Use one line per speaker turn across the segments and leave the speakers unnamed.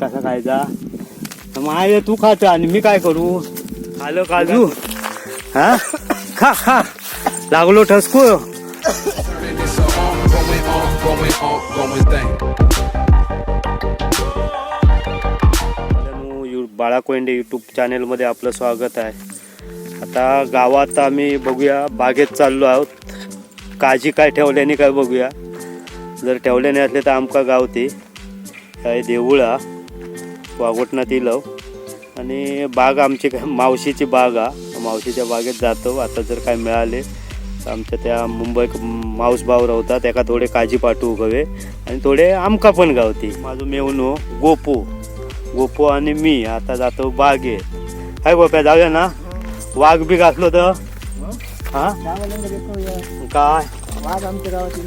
कसा खायचा माय तू खात आणि मी काय करू? आलं काजू हा? खा खा. लागलो ठसकू.
It's an
Bala Konde YouTube चॅनेलमध्ये आपलं स्वागत आहे. आता गावात आम्ही बघूया बागेत चाललो आहोत. काळजी काय ठेवल्याने काय बघूया. जर ठेवल्याने असले तर आमका गावते. काय देऊळा वाघोटणात इलव आणि बाग आमची काय मावशीची बाग आ मावशीच्या बागेत जातो. आता जर काय मिळाले तर आमच्या त्या मुंबई माऊस भाव राहतात. त्याका थोडे काजी पाठवू हवे आणि थोडे आमका पण गावते. माझं मेवनो गोपू. गोपू आणि मी. आता जातो बागेत. काय गोप्या जाऊया ना? वाघ बी घातलो तर? हा? काय?
वाघ आमच्या गावात.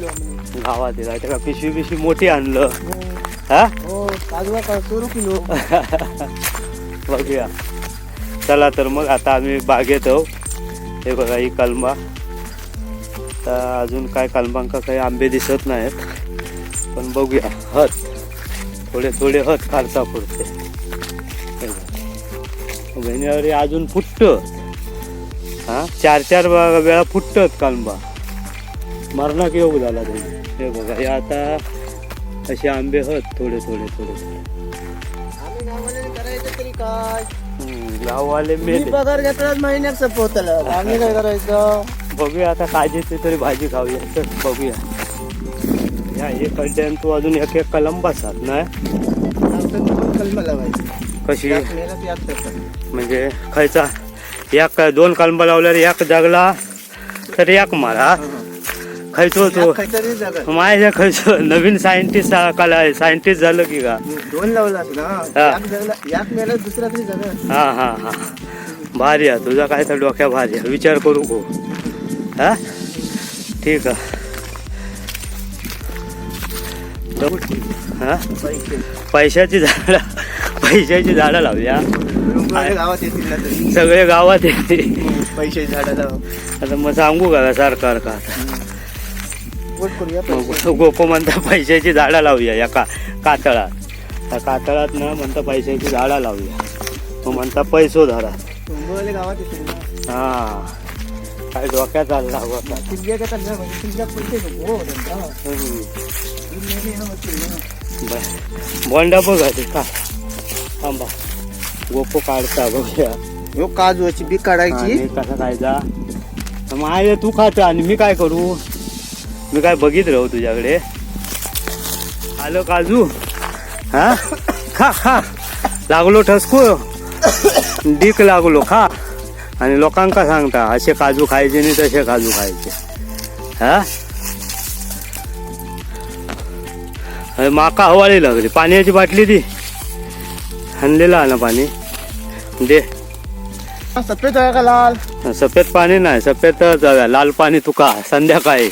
गावात आहे पिशवी पिशवी मोठी आणलं. हा?
हो. काजवा का किलो
बघूया. चला तर मग आता आम्ही बागेत आहो. हे बघा ही कलमा. तर अजून काय कलमांका काही आंबे दिसत नाहीत. पण बघूया. हत. थोडे थोडे हत खालचा पडते हे अजून फुटत. हा? चार चार वेळा फुटत कलमा. मरणा योग झाला तुम्ही हे बघा हे आता असे आंबे हत थोडे थोडे थोडे.
काय?
गाववाले
मी
मेले.
पगार घेतलाच महिन्यात संपवतलं आम्ही काय करायचं?
बघूया आता काजीची तरी भाजी खाऊया. तर बघूया. या एक कंटेन तू अजून एक एक कलम बसतात ना?
कलम लावायची.
कशी. म्हणजे खायचा. एक दोन कलम लावल्यावर एक जगला तर एक मारा. खायचो
यात
तो
काहीतरी जगत.
माझ्या खायचो नवीन सायंटिस्ट कला सायंटिस्ट झालं की का?
दोन लावलास ना?
हा.
मेला दुसरा तरी
हा हा हा. भारी आहे तुझा काय तर डोक्या भारी आहे. विचार करू गो हा? ठीक आहे. हा? पैशाची झाडं पैशाची झाडं लावूया
गावात येतील ना तरी.
सगळे गावात येते
पैसे झाडाला
आता मग सांगू का सरकार का? आता
वोट करूया
मग गोप म्हणता पैशाची झाडं लावूया या का कातळात. त्या कातळात ना म्हणता पैशाची झाडं लावूया. मग म्हणता पैसो धरा.
गावात ना.
हा. काय डोक्यात चालला
म्हणजे पैसे हो हा होतील ना.
बोंडा बघा ते का? थांबा. गोपो काढता बघूया.
ह्यो काजूची बी काढायची.
आणि कसा खायचा मग आहे तू खात आणि मी काय करू? मी काय बघित राहू तुझ्याकडे. आलो काजू. हा? खा खा. लागलो ठसकू. डीक लागलो खा. आणि लोकांका सांगता असे काजू खायचे नाही तसे काजू खायचे. हा? अरे माका हवाळी लागली. पाण्याची बाटली दी. आणलेला ना पाणी? दे.
सफेद आहे का लाल?
सफेद पाणी नाही सफेद लाल पाणी तुका. संध्याकाळी.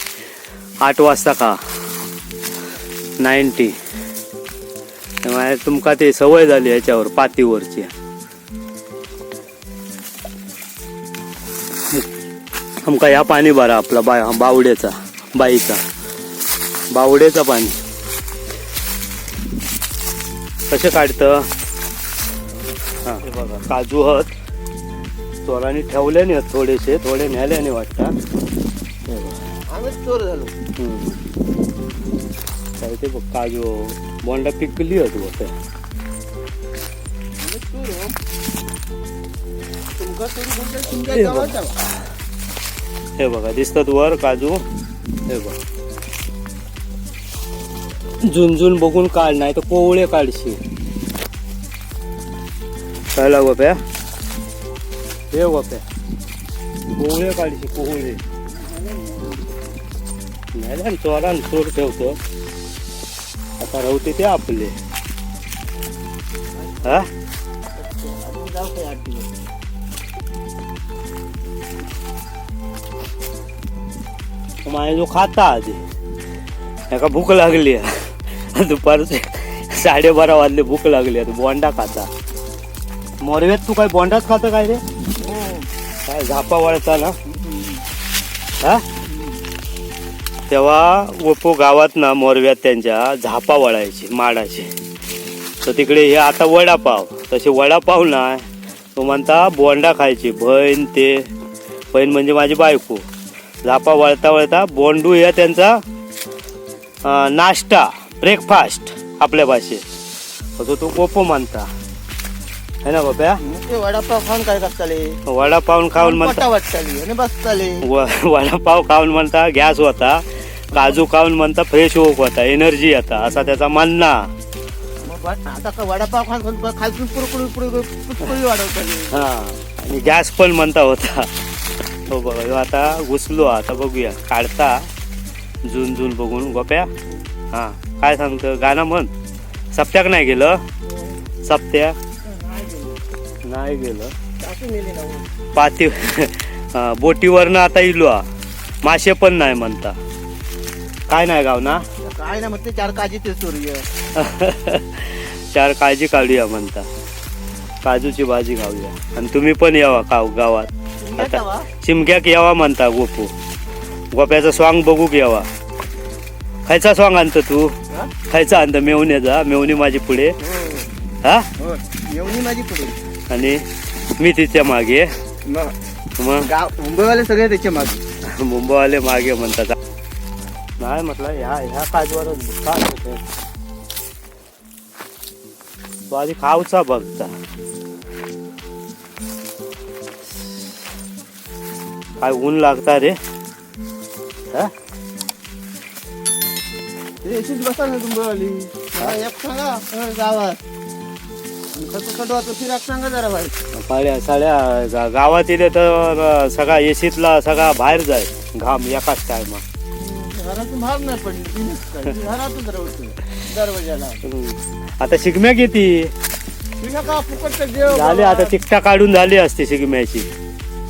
आठ वाजता का? नाईन्टी. त्यामुळे तुमका ते सवय झाली याच्यावर पातीवरची. तुमका ह्या पाणी भरा आपला बा बावड्याचा बाईचा. बावड्याचा पाणी. कसे काढतं? बघा काजू हत. चोरांनी ठेवल्याने आहेत थोडेसे थोडे न्याल्याने वाटतं.
आम्हीच चोर झालो.
काय ते बघ काजू बोंडा पिकली होती बघ
चोर हो. तुमका चोरी बोलतात तुमच्या
हे बघ. हे बघा दिसतात वर काजू. हे बघ. झुंझुन बघून काढ नाही तर कोवळे काढशी कळला गोप्या हे गोप्या कोवळे काढशी कोवळे. नाही ना चोरान चोर ठेवतो. आता राहते ते आपले. हा. माझ्या जो खाता आधी एका भूक लागली. आहे. दुपारचे साडेबारा वाजले भूक लागली. आहे. बोंडा खाता. मोरव्यात तू काय बोंडाच खातं काय रे? काय झापा वळता ना? हा? तेव्हा ओपो गावात ना मोरव्यात त्यांच्या झापा वळायची माडाची तर तिकडे हे आता वडापाव तसे वडापाव नाही. तो म्हणता बोंडा खायची बहीण ते बहीण म्हणजे माझी बायको. झापा वळता वळता बोंडू हे त्यांचा नाश्ता ब्रेकफास्ट आपल्या भाषेत. असं तो गोपो म्हणता. है ना बाप्या?
ते वडापाव खाऊन काय करताले?
वडापाव खाऊन म्हणता.
वाटताली बसताले.
वडापाव खाऊन म्हणता गॅस होता. काजू खाऊन म्हणता फ्रेश होक होता एनर्जी येता असा त्याचा
आता का वडापाव खाऊन पुरकुळी पुरकुळी
हा आणि गॅस पण म्हणता होता. हो बघा ह्यो आता घुसलो आता बघूया काढता जून जून बघून गोप्या. हा काय सांगतं गाणं म्हण. सप्त्याक नाही गेलं. सप्त्या नाही गेलं. पाती हा, बोटीवरनं आता इलो. मासे पण नाही म्हणता. काय नाही गाव ना?
काय ना म्हणते चार काजी ते सूर्य.
चार काळजी काढूया म्हणता. काजूची भाजी खाऊया. आणि तुम्ही पण यावा खाऊ गावात. आता चिमक्याक यावा म्हणता गोपू. गोप्याचा सॉंग बघू यावा. खायचा सॉंग आणतो तू? खायचा आणतो मेवण्याचा मेवणी माझी पुढे. हा.
येऊनी माझी पुढे.
आणि मी तिच्यामागे. मग
मग? गाव मुंबईवाले सगळे त्याच्यामागे.
मुंबईवाले मागे म्हणतात. नाही म्हटलं ह्या ह्या काजूवरच काय होतं तो. आधी खाऊचा बघता. काय ऊन लागता रे? हा?
बसा ना एक सांगा. गावात. सांगा जरा भाई
साड्या साड्या गावात येते तर सगळा एसीतला सगळा बाहेर जाय. घाम एकाच टायमा
घरातून नाही पडली तिनेच काय. ती घरातच रवते दरवाजाला.
आता शिगम्या किती
तिला का फुकटचं जेव
झाली आता तिकटा काढून झाली असते शिगम्याची.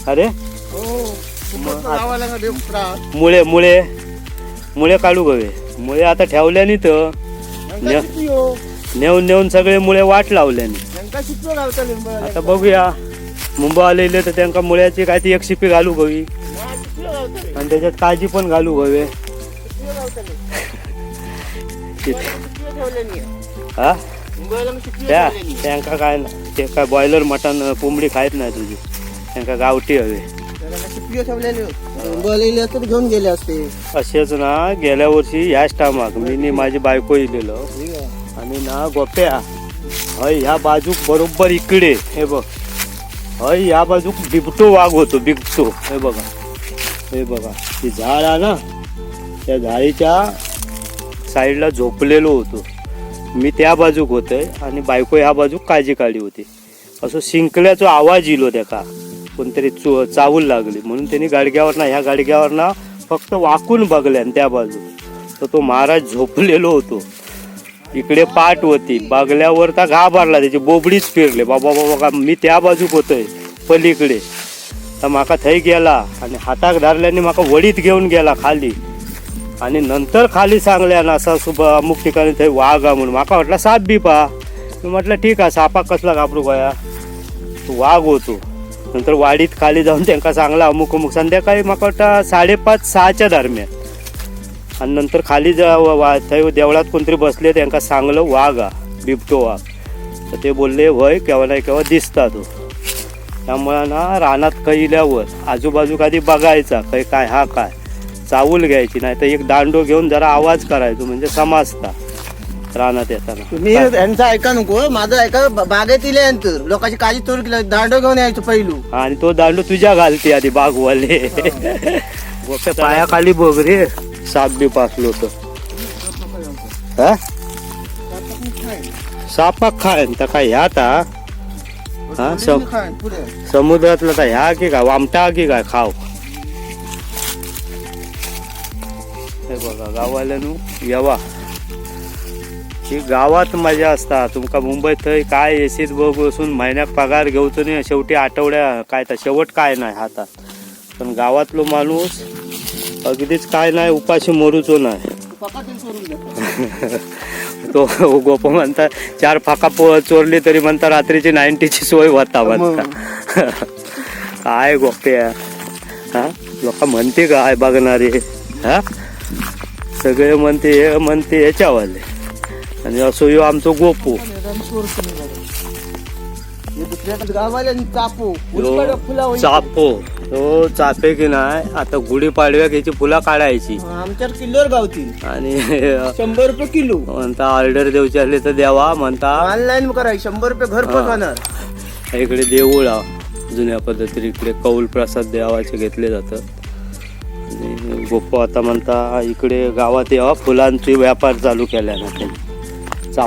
अरे?
हो फुकटचं लावायला ना देव त्रास
मुळे मुळे मुळे काढू गवे. मुळे आता ठेवल्यानी तर
हो?
नेऊन नेऊन सगळे मुळे वाट लावल्यानी
यांका शिकलो लावता लिंबाला
आता बघूया. मुंबई आलेले तर त्यांका मुळ्याची काय ती एक शिपी घालू गवी.
शिकलो लावता?
आणि त्याच्यात काळजी पण घालू गवे. हा? त्या. त्यांका काय ते काय बॉयलर मटन कोंबडी खायत नाही तुझी. त्यांका गावठी हवे.
घेऊन गेले असते.
असेच ना गेल्या वर्षी ह्याच टायमाक मी नी माझी बायको इलेलो. आणि ना गोप्या हय ह्या बाजूक बरोबर इकडे हे बघ. हय ह्या बाजूक बिबटो वाघ होतो बिबटो. हे बघा. हे बघा ती झाड आहे ना त्या झाडीच्या साईडला झोपलेलो होतो. मी त्या बाजूक होतोय आणि बायको ह्या बाजूक काळजी काढली होती. असं शिंकल्याचा आवाज इलो हो त्याका कोणतरी चो चावूल लागली. म्हणून त्यांनी गाडग्यावरना ह्या गाडग्यावरना फक्त वाकून बघल्यान त्या बाजू तर तो महाराज झोपलेलो होतो. इकडे पाठ होती बघल्यावर तर घाबरला. त्याची बोबडीच फिरले. बाबा बाबा का मी त्या बाजूक होतोय पलीकडे. तर माका थंय गेला आणि हाताक धरल्याने माका वडीत घेऊन गेला खाली. आणि नंतर खाली सांगल्यान असा सुब अमुक ठिकाणी थंय वाघ हा म्हणून. माका वाटला साप बी पा मी म्हटलं ठीक आहे सापाक कसला घाबरू गोया वाघ होतो नंतर वाडीत खाली जाऊन त्यांना सांगला अमुक अमुक. संध्याकाळी माका वाटतं साडेपाच सहाच्या दरम्यान. आणि नंतर खाली जा वा- थंय देवळात कोणतरी बसले त्यांना सांगलं वाघ हा बिबटो वाघ. तर ते बोलले वय केव्हा नाही केव्हा दिसता तो. त्यामुळं ना रानात कैल्यावर आजूबाजू कधी बघायचा काही काय हा काय. चावूल घ्यायची नाही तर एक दांडो घेऊन जरा आवाज करायचो म्हणजे समजता रानात येताना.
तुम्ही यांचं ऐका नको माझं ऐका ब- बागेत इले यांतर लोकांची काळजी चोर केली दांडो घेऊन यायचं पहिलू
आणि तो दांडू तुझ्या घालते आधी बागवाले. पायाखाली बघ रे साप बी पासलो तर हा? सापाक खाय तर काय ह्या ता हा, सम-
पुढे.
समुद्रातला तर ह्या की काय वामटा की काय खाव. बघा गावाल्यानू येवा. ही गावात मजा असता. तुमका मुंबईत थंय काय एसीत बघ बसून महिन्याक पगार घेऊचो नाही शेवटी आठवड्या काय तर शेवट काय नाही हातात. पण गावातलो माणूस अगदीच काय नाही उपाशी मरूचो नाही. तो गोप म्हणता चार फाका पो चोरली तरी म्हणता रात्रीची नाईन्टीची सोय होता म्हणता. काय गोप्या. हा? लोक म्हणते काय बघणारे. हा? सगळे म्हणते हे म्हणते याच्यावाले. आणि असो यो आमचो गोपू.
चापो
यो चापो. तो चापे की नाही आता गुढीपाडव्याक याची फुलं काढायची.
आमच्या किलोवर गावतील
आणि
शंभर रुपये किलो
म्हणता ऑर्डर देऊची असली तर द्यावा म्हणता.
ऑनलाईन करायची शंभर रुपये घर
हा. इकडे देऊळ जुन्या पद्धतीने इकडे कौल प्रसाद देवाचे घेतले जातं. गोप्प आता म्हणता इकडे गावात यावा फुलांचे व्यापार चालू केल्या ना त्यांनी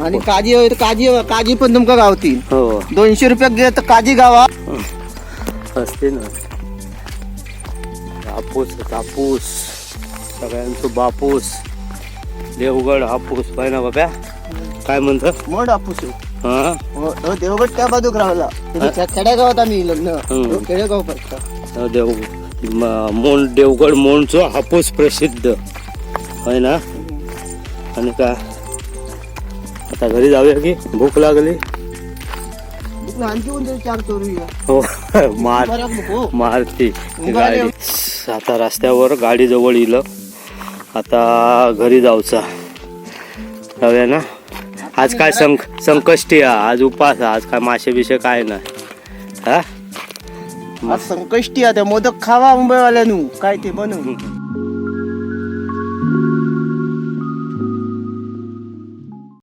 आणि काजी हवी तर काजी काजी पण तुमका गावतील.
हो.
दोनशे रुपये घे तर काजी गावा.
असते ना. हापूस कापूस. सगळ्यांचं बापूस. देवगड हापूस पाय ना बाब्या काय म्हणत?
डापूस आहे.
हा?
हो, हो, देवगड त्या बाजूक राहिला.
हा?
खेड्यागावात आम्ही लग्न.
हम्म.
हो, खेडेगाव फक्त.
देव म- मोंड देवगड मोंडचं हापूस प्रसिद्ध. होय ना? आणि काय आता घरी जाऊया की? भूक लागली?
आहे.
हो मार. मारती गाडी. आता रस्त्यावर गाडी जवळ येईल आता घरी जाऊचा. जाऊया ना? आज काय संक संकष्टी आज उपास आज काय मासे बिशे काय नाही. हा?
आज संकष्टी आहे त्या मोदक खावा मुंबईवाल्यानु काय ते बनवून.